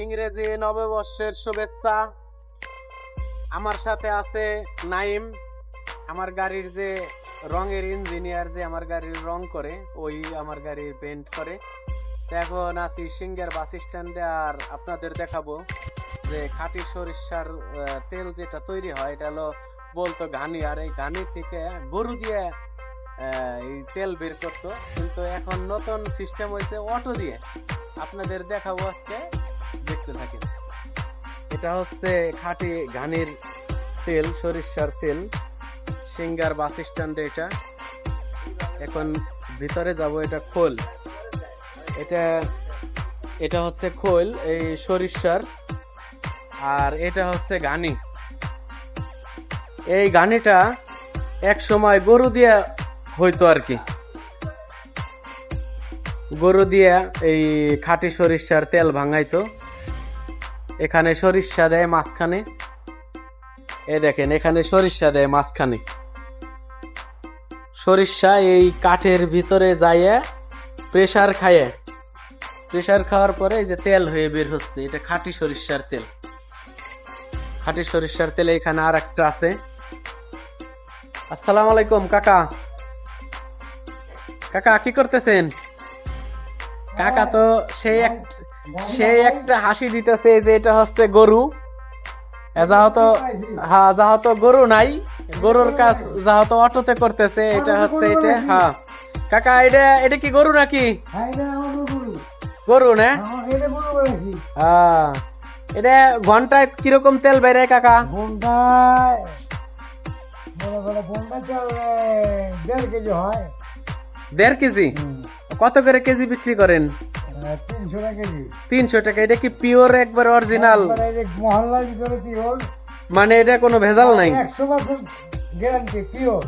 ইংরেজি নববর্ষের শুভেচ্ছা। আমার সাথে আছে নাইম। আমার গাড়ির যে রঙের ইঞ্জিনিয়ার যে আমার গাড়ির রং করে, ওই আমার গাড়ির পেন্ট করে। এখন আছি সিঙ্গার বাস স্ট্যান্ডে আর আপনাদের দেখাবো যে খাঁটি সরিষার তেল যেটা তৈরি হয়, এটা হলো বলতো ঘানি। আর এই ঘানি থেকে গরু দিয়ে এই তেল বের করতো। কিন্তু এখন নতুন সিস্টেম হয়েছে অটো দিয়ে। আপনাদের দেখাবো আজকে। দেখতে থাকেন। এটা হচ্ছে খাঁটি ঘানির তেল, সরিষার তেল। সিঙ্গার বাস স্ট্যান্ডে এটা। এখন ভিতরে যাব, এটা খোল। এটা এটা হচ্ছে খোল, এই সরিষার। আর এটা হচ্ছে গানি এই গানিটা এক সময় গরু দিয়ে হইতো আর কি। গরু দিয়ে এই খাঁটি সরিষার তেল ভাঙাইতো। এখানে সরিষা দেয় মাঝখানে। এই দেখেন, এখানে সরিষা দেয় মাঝখানে। সরিষা এই কাঠের ভিতরে যাইয়ে প্রেসার খায় প্রেসার খাওয়ার পরে এই যে তেল হয়ে বের হচ্ছে, এটা খাঁটি সরিষার তেল। খাঁটি সরিষার তেল এখানে আর একটা আছে। আসসালামু আলাইকুম, কাকা। কাকা, কি করতেছেন? কাকা তো সেই এক সেই একটা হাসি দিতেছে যে এটা হচ্ছে গরু। যাহতো হ্যাঁ যাহতো গরু নাই গরুর কাজ যাহতো অটোতে করতেছে এটা হচ্ছে এটা হ্যাঁ। কাকা এটা এটা কি গরু নাকি? গরু না? হ্যাঁ। এটা ঘন্টায় কীরকম তেল বেড়ে কাকা? ঘন্টায় দেড় কেজি হয়। দেড় কেজি? কত করে কেজি বিক্রি করেন? তিনশো টাকা কেজি তিনশো টাকা এটা কি পিওর একবার অরিজিনাল মহল্লার ভিতরে পিওর মানে এটা কোনো ভেজাল নাই? একশো পার্সেন্ট গ্যারান্টি পিওর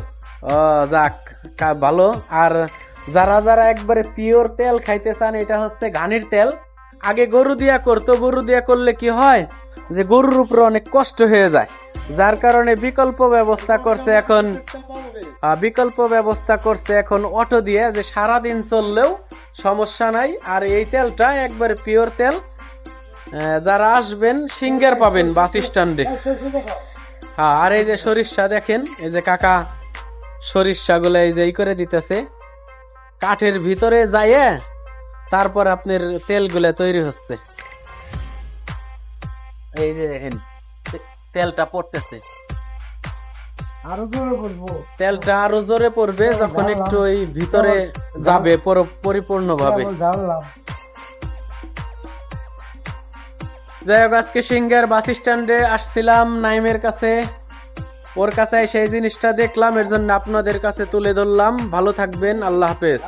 যাক ভালো। আর যারা যারা একবারে পিওর তেল খাইতে চান এটা হচ্ছে ঘানির তেল। আগে গরু দিয়া করতো গরু দিয়া করলে কি হয়? যে গরুর উপরে অনেক কষ্ট হয়ে যায়। যার কারণে বিকল্প ব্যবস্থা করছে এখন বিকল্প ব্যবস্থা করছে এখন অটো দিয়ে যে সারাদিন চললেও সমস্যা নাই। আর এই তেলটা একবারে পিওর তেল। যারা আসবেন, সিঙ্গার পাবেন বাস স্ট্যান্ডে। হ্যাঁ আর এই যে সরিষা দেখেন, এই যে কাকা সরিষা গুলো এই যে ই করে দিতেছে। কাঠের ভিতরে যাইয়ে তারপর আপনার তেলগুলো তৈরি হচ্ছে। এই যে দেখেন তেলটা পড়তেছে। তেলটা আরও জোরে পড়বে যখন একটু ওই ভিতরে যাবে পরিপূর্ণ ভাবে যাই হোক আজকে সিঙ্গার বাস স্ট্যান্ডে আসছিলাম নাইমের কাছে। ওর কাছে সেই জিনিসটা দেখলাম এর জন্য আপনাদের কাছে তুলে ধরলাম। ভালো থাকবেন আল্লাহ হাফেজ।